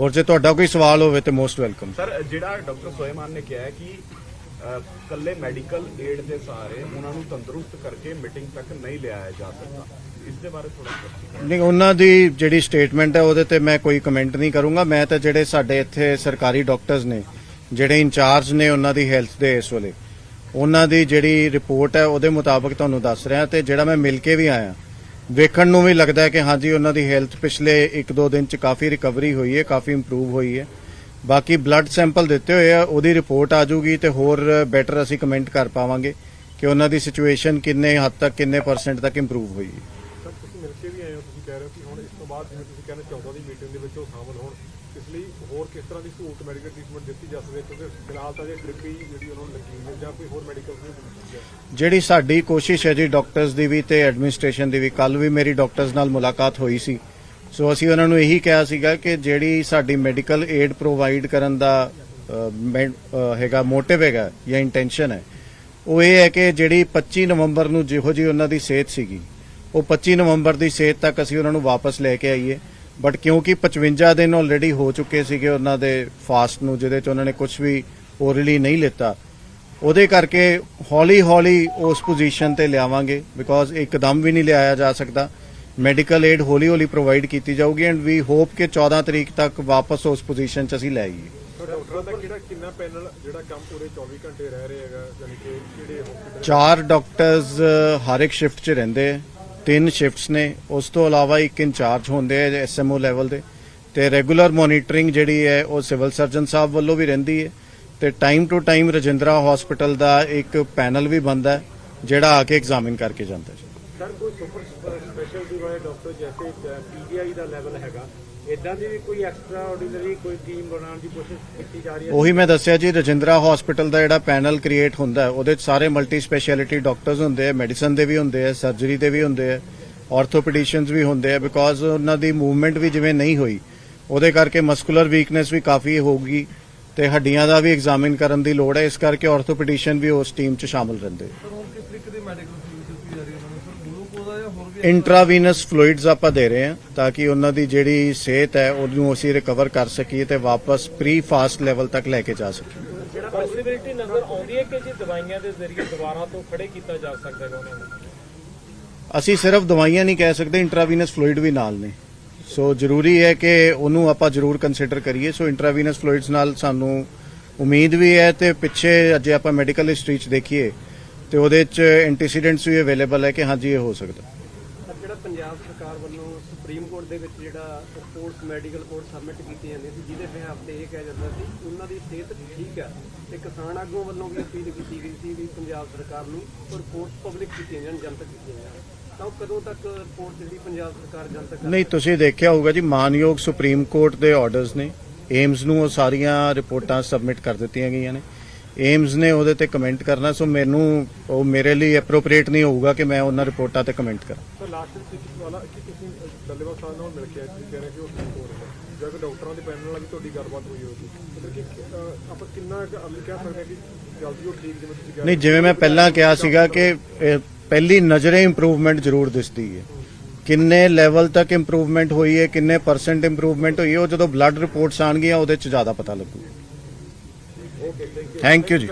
ਹੋਰ ਜੇ ਤੁਹਾਡਾ ਕੋਈ ਸਵਾਲ ਹੋਵੇ ਤੇ ਮੋਸਟ ਵੈਲਕਮ ਸਰ, ਜਿਹੜਾ ਡਾਕਟਰ ਸੋਏਮਾਨ ਨੇ ਕਿਹਾ ਹੈ ਕਿ ਕੱਲੇ ਮੈਡੀਕਲ ਏਡ ਦੇ ਸਹਾਰੇ ਉਹਨਾਂ ਨੂੰ ਤੰਦਰੁਸਤ ਕਰਕੇ ਮੀਟਿੰਗ ਤੱਕ ਨਹੀਂ ਲਿਆਇਆ ਜਾ ਸਕਦਾ। ਇਸ ਦੇ ਬਾਰੇ ਥੋੜਾ ਨਹੀਂ, ਉਹਨਾਂ ਦੀ ਜਿਹੜੀ ਸਟੇਟਮੈਂਟ ਹੈ, ਉਹਦੇ ਤੇ ਮੈਂ ਕੋਈ ਕਮੈਂਟ ਨਹੀਂ ਕਰੂੰਗਾ। ਮੈਂ ਤਾਂ ਜਿਹੜੇ ਸਾਡੇ ਇੱਥੇ ਸਰਕਾਰੀ ਡਾਕਟਰਸ ਨੇ, ਜਿਹੜੇ ਇੰਚਾਰਜ ਨੇ ਉਹਨਾਂ ਦੀ ਹੈਲਥ ਦੇ ਇਸ ਵੇਲੇ, ਉਹਨਾਂ ਦੀ ਜਿਹੜੀ ਰਿਪੋਰਟ ਹੈ, ਉਹਦੇ ਮੁਤਾਬਕ ਤੁਹਾਨੂੰ ਦੱਸ ਰਿਹਾ ਤੇ ਜਿਹੜਾ ਮੈਂ ਮਿਲ ਕੇ ਵੀ ਆਇਆ, ਵੇਖਣ ਨੂੰ ਵੀ ਲੱਗਦਾ ਹੈ ਕਿ ਹਾਂਜੀ, ਉਹਨਾਂ ਦੀ ਹੈਲਥ ਪਿਛਲੇ 1-2 ਦਿਨ ਚ ਕਾਫੀ ਰਿਕਵਰੀ ਹੋਈ ਹੈ, ਕਾਫੀ ਇੰਪਰੂਵ ਹੋਈ ਹੈ। ਬਾਕੀ ਬਲੱਡ ਸੈਂਪਲ ਦਿੱਤੇ ਹੋਏ ਆ ਉਹਦੀ ਰਿਪੋਰਟ ਆ ਜਾਊਗੀ ਤੇ ਹੋਰ ਬੈਟਰ ਅਸੀਂ ਕਮੈਂਟ ਕਰ ਪਾਵਾਂਗੇ ਕਿ ਉਹਨਾਂ ਦੀ ਸਿਚੁਏਸ਼ਨ ਕਿੰਨੇ ਹੱਦ ਤੱਕ ਕਿੰਨੇ ਪਰਸੈਂਟ ਤੱਕ ਇੰਪਰੂਵ ਹੋਈ। ਹੈ ਸਰ ਤੁਸੀਂ ਮਿਲ ਕੇ ਵੀ ਆਏ ਹੋ ਤੁਸੀਂ ਕਹਿ ਰਹੇ ਹੋ ਕਿ ਹੁਣ ਇਸ ਤੋਂ ਬਾਅਦ ਜਿਵੇਂ ਤੁਸੀਂ ਕਹਿੰਦੇ 14 ਦੀ ਮੀਟਿੰਗ ਦੇ ਵਿੱਚ ਉਹ ਸ਼ਾਮਲ ਹੋਣ ਇਸ ਲਈ ਹੋਰ ਕਿਸ ਤਰ੍ਹਾਂ ਦੀ ਸਹੂਲਤ ਮੈਡੀਕਲ ਟ੍ਰੀਟਮੈਂਟ ਦਿੱਤੀ ਜਾ ਸਕੇ? ਕਿਉਂਕਿ ਫਿਲਹਾਲ ਤਾਂ ਜੇ ਡ੍ਰਿਪ ਹੀ ਜਿਹੜੀ ਉਹਨਾਂ ਨੂੰ ਲੱਗੀ ਹੋਈ ਹੈ ਜਾਂ ਕੋਈ ਹੋਰ ਮੈਡੀਕਲ ਨਹੀਂ ਦਿੱਤੀ ਹੈ। ਜਿਹੜੀ ਸਾਡੀ ਕੋਸ਼ਿਸ਼ ਹੈ ਜੀ ਡਾਕਟਰਸ ਦੀ ਵੀ ਤੇ ਐਡਮਿਨਿਸਟ੍ਰੇਸ਼ਨ ਦੀ ਵੀ ਕੱਲ ਵੀ ਮੇਰੀ ਡਾਕਟਰਸ ਨਾਲ ਮੁਲਾਕਾਤ ਹੋਈ ਸੀ। ਸੋ ਅਸੀਂ ਉਹਨਾਂ ਨੂੰ ਇਹੀ ਕਿਹਾ ਸੀਗਾ ਕਿ ਜਿਹੜੀ ਸਾਡੀ ਮੈਡੀਕਲ ਏਡ ਪ੍ਰੋਵਾਈਡ ਕਰਨ ਦਾ ਮੈਂ- ਹੈਗਾ ਮੋਟਿਵ ਹੈਗਾ ਜਾਂ ਇੰਟੈਂਸ਼ਨ ਹੈ, ਉਹ ਇਹ ਹੈ ਕਿ ਜਿਹੜੀ 25 ਨਵੰਬਰ ਨੂੰ ਜਿਹੋ ਜੀ ਉਹਨਾਂ ਦੀ ਸਿਹਤ ਸੀਗੀ, ਉਹ 25 ਨਵੰਬਰ ਦੀ ਸਿਹਤ ਤੱਕ ਅਸੀਂ ਉਹਨਾਂ ਨੂੰ ਵਾਪਸ ਲੈ ਕੇ ਆਈਏ। ਬਟ ਕਿਉਂਕਿ 55 ਦਿਨ ਆਲਰੇਡੀ ਹੋ ਚੁੱਕੇ ਸੀਗੇ ਉਹਨਾਂ ਦੇ ਫਾਸਟ ਨੂੰ, ਜਿਹਦੇ ਚ ਉਹਨਾਂ ਨੇ ਕੁਝ ਵੀ ਓਰਲੀ ਨਹੀਂ ਲਿੱਤਾ। ਉਹਦੇ ਕਰਕੇ ਹੌਲੀ ਹੌਲੀ ਉਸ ਪੋਜੀਸ਼ਨ ਤੇ ਲਿਆਵਾਂਗੇ ਬਿਕੋਜ਼ ਇੱਕਦਮ ਵੀ ਨਹੀਂ ਲਿਆਇਆ ਜਾ ਸਕਦਾ। ਮੈਡੀਕਲ ਏਡ ਹੌਲੀ ਹੌਲੀ ਪ੍ਰੋਵਾਈਡ ਕੀਤੀ ਜਾਊਗੀ ਐਂਡ ਵੀ ਹੋਪ ਕਿ 14 ਤਰੀਕ ਤੱਕ ਵਾਪਸ ਉਸ ਪੋਜੀਸ਼ਨ 'ਚ ਅਸੀਂ ਲੈ ਆਈਏ। ਤਾਂ ਡਾਕਟਰਾਂ ਦਾ ਕਿਹੜਾ ਕਿੰਨਾ ਪੈਨਲ ਜਿਹੜਾ ਕੰਮ ਪੂਰੇ 24 ਘੰਟੇ ਰਹਿ ਰਿਹਾ ਹੈਗਾ ਯਾਨੀ ਕਿ ਕਿਹੜੇ ਹਸਪੀਟਲ ਚਾਰ ਡਾਕਟਰਸ ਹਰ ਇੱਕ ਸ਼ਿਫਟ 'ਚ ਰਹਿੰਦੇ ਆ। ਤਿੰਨ ਸ਼ਿਫਟਸ ਨੇ। ਉਸ ਤੋਂ ਇਲਾਵਾ ਇੱਕ ਇੰਚਾਰਜ ਹੁੰਦੇ ਆ ਐਸਐਮਓ ਲੈਵਲ ਦੇ। ਤੇ ਰੈਗੂਲਰ ਮੋਨੀਟਰਿੰਗ ਜਿਹੜੀ ਹੈ ਉਹ ਸਿਵਲ ਸਰਜਨ ਸਾਹਿਬ ਵੱਲੋਂ ਵੀ ਰਹਿੰਦੀ ਹੈ। ਤੇ time to time Rajindra hospital ਦਾ ਇੱਕ ਪੈਨਲ ਵੀ ਬਣਦਾ ਹੈ ਜਿਹੜਾ ਆ ਕੇ ਐਗਜ਼ਾਮਿਨ ਕਰਕੇ ਜਾਂਦਾ ਹੈ। ਸਰ ਕੋਈ ਸੁਪਰ ਸਪੈਸ਼ਲਟੀ ਵਾਲੇ ਡਾਕਟਰ ਜੈਸੇ ਪੀਜੀਆਈ ਦਾ ਲੈਵਲ ਹੈਗਾ। ਇਦਾਂ ਦੀ ਵੀ ਕੋਈ ਐਕਸਟਰਾ ਆਰਡੀਨਰੀ ਕੋਈ ਟੀਮ ਬਣਾਉਣ ਦੀ ਕੋਸ਼ਿਸ਼ ਕੀਤੀ ਜਾ ਰਹੀ ਹੈ? ਉਹੀ ਮੈਂ ਦੱਸਿਆ ਜੀ ਰਜਿੰਦਰਾ ਹਸਪੀਟਲ ਦਾ ਜਿਹੜਾ ਪੈਨਲ ਕ੍ਰੀਏਟ ਹੁੰਦਾ ਹੈ ਉਹਦੇ 'ਚ ਸਾਰੇ ਮਲਟੀ ਸਪੈਸ਼ਲਿਟੀ ਡਾਕਟਰਸ ਹੁੰਦੇ ਆ ਮੈਡੀਸਨ ਦੇ ਵੀ ਹੁੰਦੇ ਆ ਸਰਜਰੀ ਦੇ ਵੀ ਹੁੰਦੇ ਆ ਆਰਥੋਪੈਡਿਸ਼ੀਅਨਸ ਵੀ ਹੁੰਦੇ ਆ ਬਿਕੋਜ਼ ਉਹਨਾਂ ਦੀ ਮੂਵਮੈਂਟ ਵੀ ਜਿਵੇਂ ਨਹੀਂ ਹੋਈ ਉਹਦੇ ਕਰਕੇ ਮਸਕੂਲਰ ਵੀਕਨੈਸ ਵੀ ਕਾਫੀ ਹੋਊਗੀ ਤੇ ਹੱਡੀਆਂ ਦਾ ਵੀ ਐਗਜ਼ਾਮਿਨ ਕਰਨ ਦੀ ਲੋੜ ਹੈ ਇਸ ਕਰਕੇ ਆਰਥੋਪੈਡਿਸ਼ੀਅਨ ਵੀ ਉਸ ਟੀਮ 'ਚ ਸ਼ਾਮਲ ਰਹਿੰਦੇ ਇੰਟਰਾਵੀਨਸ ਫਲੂਇਡਸ ਆਪਾਂ ਦੇ ਰਹੇ ਹਾਂ ਤਾਂ ਕਿ ਉਹਨਾਂ ਦੀ ਜਿਹੜੀ ਸਿਹਤ ਹੈ ਉਹਨੂੰ ਅਸੀਂ ਰਿਕਵਰ ਕਰ ਸਕੀਏ ਤੇ ਵਾਪਸ ਪ੍ਰੀ ਫਾਸਟ ਲੈਵਲ ਤੱਕ ਲੈ ਕੇ ਜਾ ਸਕੀਏ। ਜਿਹੜਾ ਪੋਸਿਬਿਲਿਟੀ ਨਜ਼ਰ ਆਉਂਦੀ ਹੈ ਕਿ ਜੀ ਦਵਾਈਆਂ ਦੇ ਜ਼ਰੀਏ ਦੁਬਾਰਾ ਤੋਂ ਖੜੇ ਕੀਤਾ ਜਾ ਸਕਦਾ ਹੈ ਉਹਨਾਂ? ਨੂੰ ਅਸੀਂ ਸਿਰਫ ਦਵਾਈਆਂ ਨਹੀਂ ਕਹਿ ਸਕਦੇ ਇੰਟਰਾਵੀਨਸ ਫਲੂਇਡ ਵੀ ਨਾਲ ਨੇ। ਸੋ ਜ਼ਰੂਰੀ ਹੈ ਕਿ ਉਹਨੂੰ ਆਪਾਂ ਜ਼ਰੂਰ ਕੰਸੀਡਰ ਕਰੀਏ। ਸੋ ਇੰਟਰਾਵੀਨਸ ਫਲੂਇਡਸ ਨਾਲ ਸਾਨੂੰ ਉਮੀਦ ਵੀ ਹੈ ਤੇ ਪਿੱਛੇ ਜੇ ਆਪਾਂ ਮੈਡੀਕਲ ਹਿਸਟਰੀ ਚ ਦੇਖੀਏ ਤੇ ਉਹਦੇ ਚ ਐਂਟੀਸੀਡੈਂਟਸ ਵੀ ਅਵੇਲੇਬਲ ਹੈ ਕਿ ਹਾਂਜੀ ਇਹ ਹੋ ਸਕਦਾ। ਪੰਜਾਬ ਸਰਕਾਰ ਵੱਲੋਂ ਸੁਪਰੀਮ ਕੋਰਟ ਦੇ ਵਿੱਚ ਜਿਹੜਾ ਰਿਪੋਰਟਸ ਮੈਡੀਕਲ ਰਿਪੋਰਟ ਸਬਮਿਟ ਕੀਤੀ ਜਾਂਦੀ ਸੀ ਜਿਹਦੇ ਬਿਹਾਫ ਤੇ ਇਹ ਕਿਹਾ ਜਾਂਦਾ ਸੀ ਉਹਨਾਂ ਦੀ ਸਿਹਤ ਠੀਕ ਹੈ ਤੇ ਕਿਸਾਨ ਆਗੂਆਂ ਵੱਲੋਂ ਵੀ ਅਪੀਲ ਕੀਤੀ ਗਈ ਸੀ ਵੀ ਪੰਜਾਬ ਸਰਕਾਰ ਨੂੰ ਰਿਪੋਰਟਸ ਪਬਲਿਕ ਕੀਤੀਆਂ ਜਾਣ ਜਨਤਕ ਕੀਤੀਆਂ ਜਾਣ। ਤਾਂ ਉਹ ਕਦੋਂ ਤੱਕ ਰਿਪੋਰਟ ਜਿਹੜੀ ਪੰਜਾਬ ਸਰਕਾਰ ਜਨਤਕ ਕਰ ਨਹੀਂ ਤੁਸੀਂ ਦੇਖਿਆ ਹੋਊਗਾ ਜੀ ਮਾਨਯੋਗ ਸੁਪਰੀਮ ਕੋਰਟ ਦੇ ਆਰਡਰਸ ਨੇ ਏਮਸ ਨੂੰ ਉਹ ਸਾਰੀਆਂ ਰਿਪੋਰਟਾਂ ਸਬਮਿਟ ਕਰ ਦਿੱਤੀਆਂ ਗਈਆਂ ਨੇ। ਏਮਸ ਨੇ ਉਹਦੇ ਤੇ ਕਮੈਂਟ ਕਰਨਾ ਸੋ ਮੈਨੂੰ ਉਹ ਮੇਰੇ ਲਈ ਐਪਰੋਪ੍ਰੀਏਟ ਨਹੀਂ ਹੋਊਗਾ ਕਿ ਮੈਂ ਉਹਨਾਂ ਰਿਪੋਰਟਾਂ ਤੇ ਕਮੈਂਟ ਕਰਾਂ। ਤਾਂ ਲਾਸਟ ਵਿੱਚ ਵਾਲਾ ਕਿ ਤੁਸੀਂ ਡੱਲੇਵਾਲ ਸਾਹਿਬ ਨਾਲ ਮਿਲ ਕੇ ਆਏ ਤੁਸੀਂ ਕਹਿ ਰਹੇ ਕਿ ਉਹ ਠੀਕ ਹੋ ਰਹੇ ਡਾਕਟਰਾਂ ਦੇ ਪੈਨਲ ਨਾਲ ਵੀ ਤੁਹਾਡੀ ਗੱਲਬਾਤ ਹੋਈ ਹੋਊਗੀ। ਮਤਲਬ ਕਿ ਆਪਾਂ ਕਿੰਨਾ ਅਮਲ ਕਹਿ ਸਕਦੇ ਕਿ ਜਲਦੀ ਉਹ ਠੀਕ ਜਿਵੇਂ ਤੁਸੀਂ ਨਹੀਂ ਜਿਵੇਂ ਮੈਂ ਪਹਿਲਾਂ ਕਿਹਾ ਸੀਗਾ ਕਿ ਪਹਿਲੀ ਨਜ਼ਰੇ ਇੰਪਰੂਵਮੈਂਟ ਜ਼ਰੂਰ ਦਿਸਦੀ ਹੈ। ਕਿੰਨੇ ਲੈਵਲ ਤੱਕ ਇੰਪਰੂਵਮੈਂਟ ਹੋਈ ਹੈ ਕਿੰਨੇ ਪਰਸੈਂਟ ਇੰਪਰੂਵਮੈਂਟ ਹੋਈ ਹੈ ਉਹ ਜਦੋਂ ਬਲੱਡ ਰਿਪੋਰਟਸ ਆਣਗੀਆਂ ਉਹਦੇ ਚ ਜ਼ਿਆਦਾ ਪਤਾ ਲੱਗੂ। ਥੈਂਕ ਯੂ ਜੀ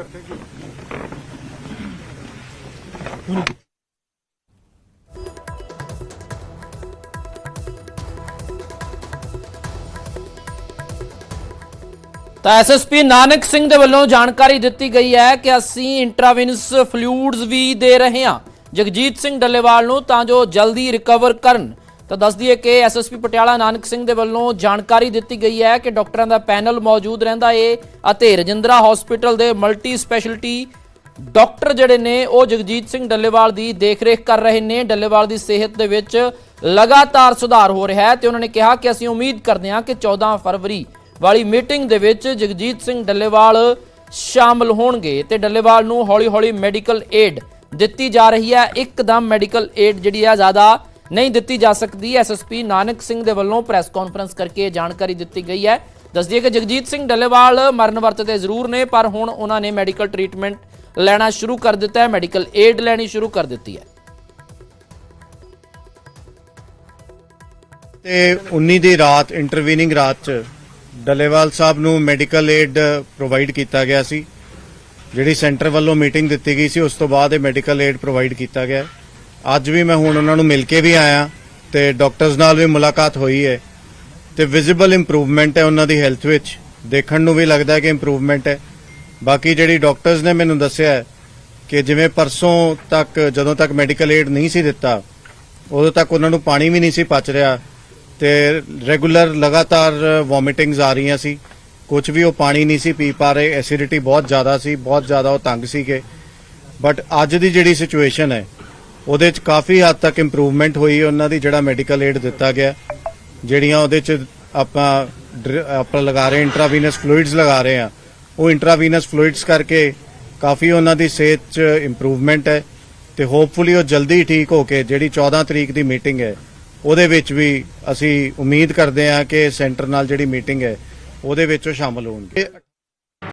ਤਾਂ ਐਸਐਸਪੀ ਨਾਨਕ ਸਿੰਘ ਦੇ ਵੱਲੋਂ ਜਾਣਕਾਰੀ ਦਿੱਤੀ ਗਈ ਹੈ ਕਿ ਅਸੀਂ ਇੰਟਰਾਵਿਨਸ ਫਲੂਇਡਸ ਵੀ ਦੇ ਰਹੇ ਹਾਂ। ਜਗਜੀਤ ਸਿੰਘ ਡੱਲੇਵਾਲ ਨੂੰ ਤਾਂ ਜੋ ਜਲਦੀ ਰਿਕਵਰ ਕਰਨ ਤਾਂ ਦੱਸ ਦਈਏ ਕਿ ਐਸਐਸਪੀ ਪਟਿਆਲਾ ਨਾਨਕ ਸਿੰਘ ਦੇ ਵੱਲੋਂ ਜਾਣਕਾਰੀ ਦਿੱਤੀ ਗਈ ਹੈ ਕਿ ਡਾਕਟਰਾਂ ਦਾ ਪੈਨਲ ਮੌਜੂਦ ਰਹਿੰਦਾ ਏ ਅਤੇ ਰਜਿੰਦਰਾ ਹਸਪੀਟਲ ਦੇ ਮਲਟੀ ਸਪੈਸ਼ਲਿਟੀ ਡਾਕਟਰ ਜਿਹੜੇ ਨੇ, ਉਹ ਜਗਜੀਤ ਸਿੰਘ ਡੱਲੇਵਾਲ ਦੀ ਦੇਖਰੇਖ ਕਰ ਰਹੇ ਨੇ। ਡੱਲੇਵਾਲ ਦੀ ਸਿਹਤ ਦੇ ਵਿੱਚ ਲਗਾਤਾਰ ਸੁਧਾਰ ਹੋ ਰਿਹਾ ਹੈ ਤੇ ਉਹਨਾਂ ਨੇ ਕਿਹਾ ਕਿ ਅਸੀਂ ਉਮੀਦ ਕਰਦੇ ਹਾਂ ਕਿ 14 ਫਰਵਰੀ ਵਾਲੀ ਮੀਟਿੰਗ ਦੇ ਵਿੱਚ ਜਗਜੀਤ ਸਿੰਘ ਡੱਲੇਵਾਲ ਸ਼ਾਮਲ ਹੋਣਗੇ ਤੇ ਡੱਲੇਵਾਲ ਨੂੰ ਹੌਲੀ-ਹੌਲੀ ਮੈਡੀਕਲ ਏਡ ਦਿੱਤੀ ਜਾ ਰਹੀ ਹੈ। ਇੱਕਦਮ ਮੈਡੀਕਲ ਏਡ ਜਿਹੜੀ ਆ ਜ਼ਿਆਦਾ ਨਹੀਂ ਦਿੱਤੀ ਜਾ ਸਕਦੀ। ਐਸਐਸਪੀ ਨਾਨਕ ਸਿੰਘ ਦੇ ਵੱਲੋਂ ਪ੍ਰੈਸ ਕਾਨਫਰੰਸ ਕਰਕੇ ਇਹ ਜਾਣਕਾਰੀ ਦਿੱਤੀ ਗਈ ਹੈ। ਦੱਸਦੀਏ ਕਿ ਜਗਜੀਤ ਸਿੰਘ ਡੱਲੇਵਾਲ ਮਰਨ ਵਰਤ ਤੇ ਜ਼ਰੂਰ ਨੇ, ਪਰ ਹੁਣ ਉਹਨਾਂ ਨੇ ਮੈਡੀਕਲ ਟ੍ਰੀਟਮੈਂਟ ਲੈਣਾ ਸ਼ੁਰੂ ਕਰ ਦਿੱਤਾ ਹੈ, ਮੈਡੀਕਲ ਏਡ ਲੈਣੀ ਸ਼ੁਰੂ ਕਰ ਦਿੱਤੀ ਹੈ। ਤੇ 19 ਦੀ ਰਾਤ ਇੰਟਰਵੀਨਿੰਗ ਰਾਤ ਚ ਡੱਲੇਵਾਲ ਸਾਹਿਬ ਨੂੰ ਮੈਡੀਕਲ ਏਡ ਪ੍ਰੋਵਾਈਡ ਕੀਤਾ ਗਿਆ ਸੀ। ਜਿਹੜੀ ਸੈਂਟਰ ਵੱਲੋਂ ਮੀਟਿੰਗ ਦਿੱਤੀ ਗਈ ਸੀ, ਉਸ ਤੋਂ ਬਾਅਦ ਇਹ ਮੈਡੀਕਲ ਏਡ ਪ੍ਰੋਵਾਈਡ ਕੀਤਾ ਗਿਆ ਅੱਜ ਵੀ ਮੈਂ ਹੁਣ ਉਹਨਾਂ ਨੂੰ ਮਿਲ ਕੇ ਵੀ ਆਇਆ ਤੇ ਡਾਕਟਰਸ ਨਾਲ ਵੀ ਮੁਲਾਕਾਤ ਹੋਈ ਹੈ ਤੇ ਵਿਜ਼ੀਬਲ ਇੰਪਰੂਵਮੈਂਟ ਹੈ ਉਹਨਾਂ ਦੀ ਹੈਲਥ ਵਿੱਚ। ਦੇਖਣ ਨੂੰ ਵੀ ਲੱਗਦਾ ਕਿ ਇੰਪਰੂਵਮੈਂਟ ਹੈ। ਬਾਕੀ ਜਿਹੜੀ ਡਾਕਟਰਸ ਨੇ ਮੈਨੂੰ ਦੱਸਿਆ ਕਿ ਜਿਵੇਂ ਪਰਸੋਂ ਤੱਕ, ਜਦੋਂ ਤੱਕ ਮੈਡੀਕਲ ਏਡ ਨਹੀਂ ਸੀ ਦਿੱਤਾ, ਉਦੋਂ ਤੱਕ ਉਹਨਾਂ ਨੂੰ ਪਾਣੀ ਵੀ ਨਹੀਂ ਸੀ ਪਚ ਰਿਹਾ ਤੇ ਰੈਗੂਲਰ ਲਗਾਤਾਰ ਵੋਮਿਟਿੰਗਸ ਆ ਰਹੀਆਂ ਸੀ। ਕੁਝ ਵੀ ਉਹ ਪਾਣੀ ਨਹੀਂ ਸੀ ਪੀ ਪਾ ਰਹੇ ਐਸਿਡਿਟੀ ਬਹੁਤ ਜ਼ਿਆਦਾ ਸੀ, ਬਹੁਤ ਜ਼ਿਆਦਾ ਉਹ ਤੰਗ ਸੀਗੇ। ਬਟ ਅੱਜ ਦੀ ਜਿਹੜੀ ਸਿਚੁਏਸ਼ਨ ਹੈ ਉਹਦੇ ਚ ਕਾਫੀ ਹੱਦ ਤੱਕ ਇੰਪਰੂਵਮੈਂਟ ਹੋਈ, ਉਹਨਾਂ ਦੀ ਜਿਹੜਾ ਮੈਡੀਕਲ ਏਡ ਦਿੱਤਾ ਗਿਆ, ਜਿਹੜੀਆਂ ਉਹਦੇ ਚ ਆਪਾਂ ਡਰ- ਆਪਾਂ ਲਗਾ ਰਹੇ ਇੰਟਰਾਵੀਨਸ ਫਲੂਇਡਸ ਲਗਾ ਰਹੇ ਆ ਉਹ ਇੰਟਰਾਵੀਨਸ ਫਲੂਇਡਸ ਕਰਕੇ ਕਾਫੀ ਉਹਨਾਂ ਦੀ ਸਿਹਤ ਚ ਇੰਪਰੂਵਮੈਂਟ ਹੈ ਤੇ ਹੋਪਫੁਲੀ ਉਹ ਜਲਦੀ ਠੀਕ ਹੋ ਕੇ ਜਿਹੜੀ 14 ਤਰੀਕ ਦੀ ਮੀਟਿੰਗ ਹੈ, ਉਹਦੇ ਵਿੱਚ ਵੀ ਅਸੀਂ ਉਮੀਦ ਕਰਦੇ ਹਾਂ ਕਿ ਸੈਂਟਰ ਨਾਲ ਜਿਹੜੀ ਮੀਟਿੰਗ ਹੈ, ਉਹਦੇ ਵਿੱਚ ਉਹ ਸ਼ਾਮਲ ਹੋਣਗੇ।